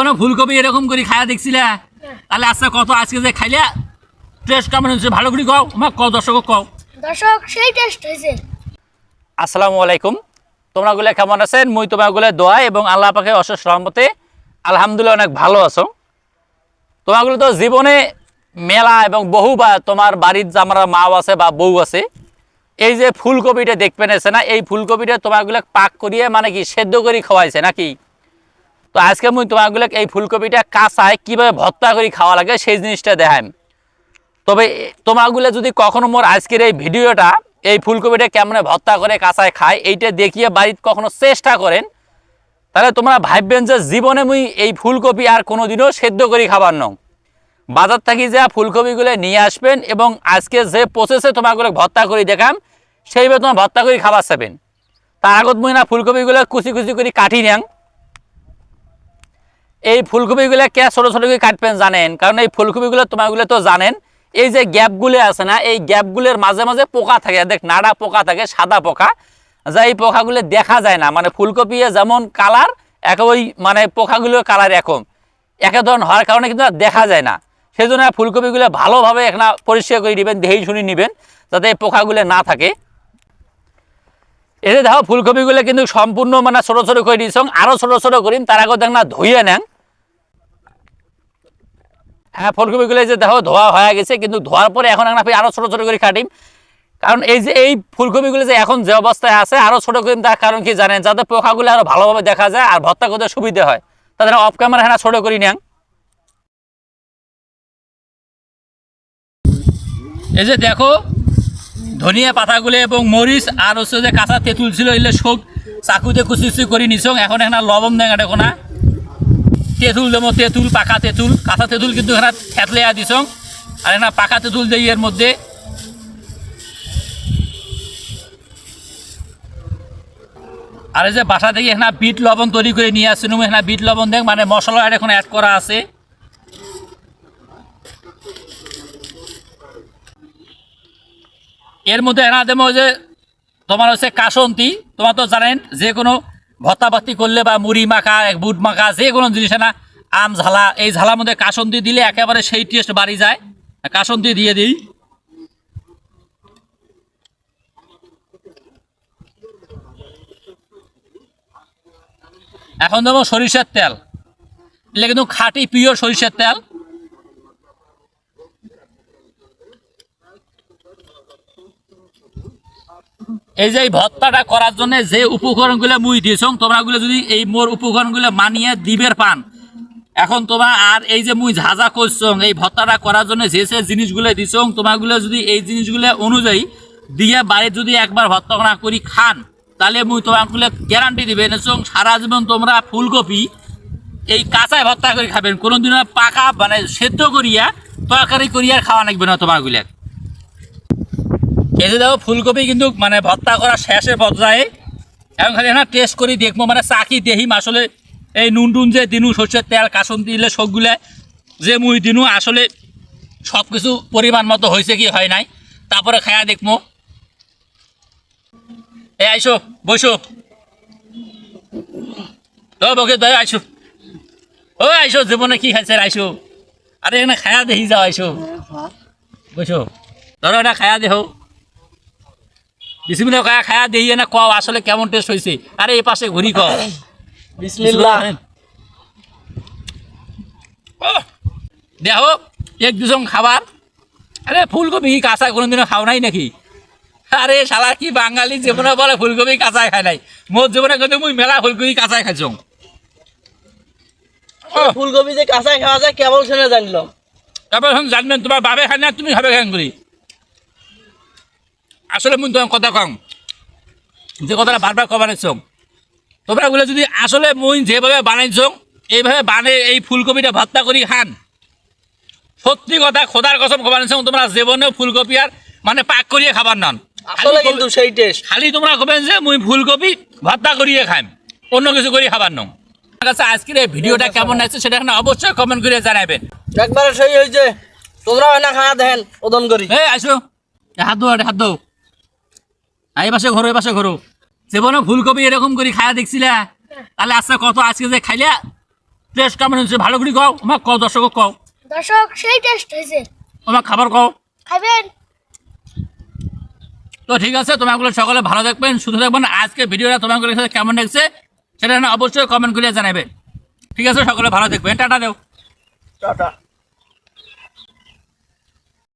কোনো ফুলকপি এরকম করে খায়া দেখছিলে? তাহলে আজকে কত? আজকে যে খাইলে টেস্ট কেমন হয়েছে? ভালো করে কও। আমার কও দর্শক কও। দর্শক সেই টেস্ট হয়েছে। আসসালামু আলাইকুম। তোমরা গুলো কেমন আছেন? মুই তোমারগুলো দোয়া এবং আল্লাহ পাকে অশেষ রহমতে আলহামদুলিল্লাহ অনেক ভালো আছো। তোমাগুলো তো জীবনে মেলা এবং বহু বা তোমার বাড়ির যে আমার মাও আছে বা বউ আছে এই যে ফুলকপিটা দেখবেন এসে না এই ফুলকপিটা তোমাগুলো পাক করিয়ে মানে কি সেদ্ধ করে খাওয়াইছে নাকি? তো আজকে মুই তোমাগুলো এই ফুলকপিটা কাঁচায় কীভাবে ভর্তা করে খাওয়া লাগে সেই জিনিসটা দেখাম। তবে তোমাগুলো যদি কখনো মোর আজকের এই ভিডিওটা এই ফুলকপিটা কেমন ভর্তা করে কাঁচায় খায় এইটা দেখিয়ে বাড়িতে কখনো চেষ্টা করেন, তাহলে তোমরা ভাববেন যে জীবনে মুই এই ফুলকপি আর কোনোদিনও সেদ্ধ করি খাবার নও বাজার থাকি যা ফুলকপিগুলো নিয়ে আসবেন এবং আজকে যে প্রসেসে তোমাগুলো ভর্তা করে দেখাম সেইভাবে তোমার ভর্তা করে খাবার চাবেন। তার আগত মুই না ফুলকপিগুলো কুচি কুচি করে কাটি নেন এই ফুলকপিগুলো কে ছোটো ছোটো করে কাটবেন জানেন? কারণ এই ফুলকপিগুলো তোমাগুলো তো জানেন। এই যে গ্যাপগুলো আছে না, এই গ্যাপগুলোর মাঝে মাঝে পোকা থাকে। দেখ, নাড়া পোকা থাকে, সাদা পোকা। যা এই পোকাগুলো দেখা যায় না। মানে ফুলকপি যেমন কালার এক ওই মানে পোকাগুলোর কালার এরকম। একে ধরন হওয়ার কারণে কিন্তু দেখা যায় না। সেই জন্য ফুলকপিগুলো ভালোভাবে এখানে পরিষ্কার করে নেবেন দেহেই শুনে নেবেন, যাতে এই পোকাগুলো না থাকে। এতে দেখো, ফুলকপিগুলো কিন্তু সম্পূর্ণ মানে ছোটো ছোটো করে দিয়েছ আরও ছোটো ছোটো করিম, তার আগে দেখ না ধুয়ে নেন। হ্যাঁ ফুলকপিগুলো যে দেখো, ধোয়া হয়ে গেছে, কিন্তু ধোয়ার পরে এখন আমরা আরও ছোটো ছোটো করে কাটিম। কারণ এই যে, এই ফুলকপিগুলো যে এখন যে অবস্থায় আছে আরও ছোটো করিম, তার কারণ কি জানেন? যাতে পোকাগুলো আরও ভালোভাবে দেখা যায়, আর ভর্তা করতে সুবিধা হয়। তাদের অফ ক্যামেরা হ্যাঁ ছোটো করি নেন। এই যে দেখো ধনিয়া পাতাগুলো এবং মরিচ আর হচ্ছে যে কাঁচা তেঁতুল ছিল, এগুলো সব চাকুতে কুচি করে নিছং। এখন এখানে লবণ দেখা দেখো না। তেঁতুল দেবো, তেঁতুল, পাকা তেঁতুল। কাঁচা তেঁতুল কিন্তু এখানে থেতলে দিছং। আর এখানে পাকা তেঁতুল দেই এর মধ্যে। আর এই যে বাসা থেকে এখানে বিট লবণ তৈরি করে নিয়ে আসছিলাম এখানে বিট লবণ দেখ মানে মশলা এখন অ্যাড করা আছে। এর মধ্যে এনা দেবো যে, তোমার হচ্ছে কাসন্তি, তোমার তো জানেন, যে কোনো ভত্তাপাতি করলে বা মুড়ি মাখা বুট মাখা, যে কোনো জিনিস না, আম ঝালা, এই ঝালার মধ্যে কাসন্তি দিলে একেবারে সেই টেস্ট বাড়ি যায়। কাসন্তি দিয়ে দিই। এখন দেবো সরিষার তেল। এগুলো কিন্তু খাঁটি পিওর সরিষার তেল। এই যে ভত্তাটা করার জন্য যে উপকরণগুলো মুই দিয়েছ, তোমরাগুলো যদি এই মোর উপকরণগুলো মানিয়ে দিবের পান। এখন তোমরা আর এই যে মুই ঝাঁঝা করছ, এই ভর্তাটা করার জন্য যে যে জিনিসগুলো দিছ তোমাগুলো যদি এই জিনিসগুলো অনুযায়ী দিয়ে বাড়ির যদি একবার ভর্তা না করি খান, তাহলে মুই তোমাগুলো গ্যারান্টি দিবে। সারা জীবন তোমরা ফুলকপি এই কাঁচায় ভর্তা করে খাবেন। কোনোদিন পাকা মানে সেদ্ধ করিয়া, তরকারি করিয়া খাওয়া লাগবে না তোমাগুলো এই যে দেখো, ফুলকপি কিন্তু মানে ভর্তা করা শেষে পর্যায়ে। এখন খালি না টেস্ট করি, দেখব। মানে চাকি দেহিম আসলে এই নুন টুন যে দিনু, সর্ষের তেল, কাসন দিলে, সবগুলা যে মুই দিনু, আসলে সব কিছু পরিমাণ মতো হয়েছে কি, হয় নাই। তারপরে খায়া দেখব। এ আইসো, বসো। বকে দয় আইসো। ও, আইসো, জীবনে কি খাইছে আইসো। আরে এখানে খায়া দেখি যাও, আইসো। বসো। ধরো এটা খায়া দেখো বিসমিল্লাহ খায়া খায়া দেই না কও আসলে কেমন টেস্ট হয়েছে আরে এই পাশে ঘুরি কও। বিসমিল্লাহ। ওহ, দেখো এক দুজন খাবার। আরে ফুলকপি কি কাঁচা কোনোদিনও খাও নাই নাকি? আরে শালা কি বাঙালি জীবনে বলে ফুলকপি কাঁচাই খাই নাই। মোর জীবনে কিন্তু মুই মেলা ফুলকপি কাঁচাই খাইছ। ফুলকপি যে কাঁচাই খাওয়া যায় কেবল শুনে জানলাম তারপর জানবেন তোমার বাবে খাই না তুমি খাবে খান করি আসলে মুই তোমার কথা কম। যে কথাটা বারবার কবার নিচ্ছ তোমরা বলে যদি আসলে মুই যেভাবে বানাইছ এইভাবে বানে এই ফুলকপিটা ভর্তা করি খান। সত্যি কথা খোদার কসম খবর নিচ্ছ তোমরা জীবনেও ফুলকপি আর মানে পাক করিয়ে খাবার নন। আসলে কিন্তু সেই টেস্ট খালি তোমরা কবেন যে মুই ফুলকপি ভর্তা করিয়ে খাম অন্য কিছু করি খাবার নং আমার কাছে আজকের এই ভিডিওটা কেমন লাগছে সেটা এখানে অবশ্যই কমেন্ট করে জানাবেন। একবারে সেই হয়েছে তোমরা না খাওয়া দেখেন ওদন করি। এই আসো। হাত দো হাত আর এই পাশে ঘরো এই পাশে ঘরো। জীবনে ফুলকপি এরকম করে খায়া দেখছিলে? তাহলে আজকে কত আজকে যে খাইলে? টেস্ট কেমন হয়েছে? ভালো করে কও। আমার কও দর্শক কও। দর্শক সেই টেস্ট হয়েছে। আমার খাবার কও। খাবেন। তো ঠিক আছে তোমাগুলো সকলে ভালো দেখবেন শুধু দেখবেন আজকে ভিডিওটা তোমাগুলোর সাথে কেমন দেখছে সেটা না অবশ্যই কমেন্ট করে জানাবেন। ঠিক আছে সকলে ভালো দেখবেন টাটা দেও। টাটা।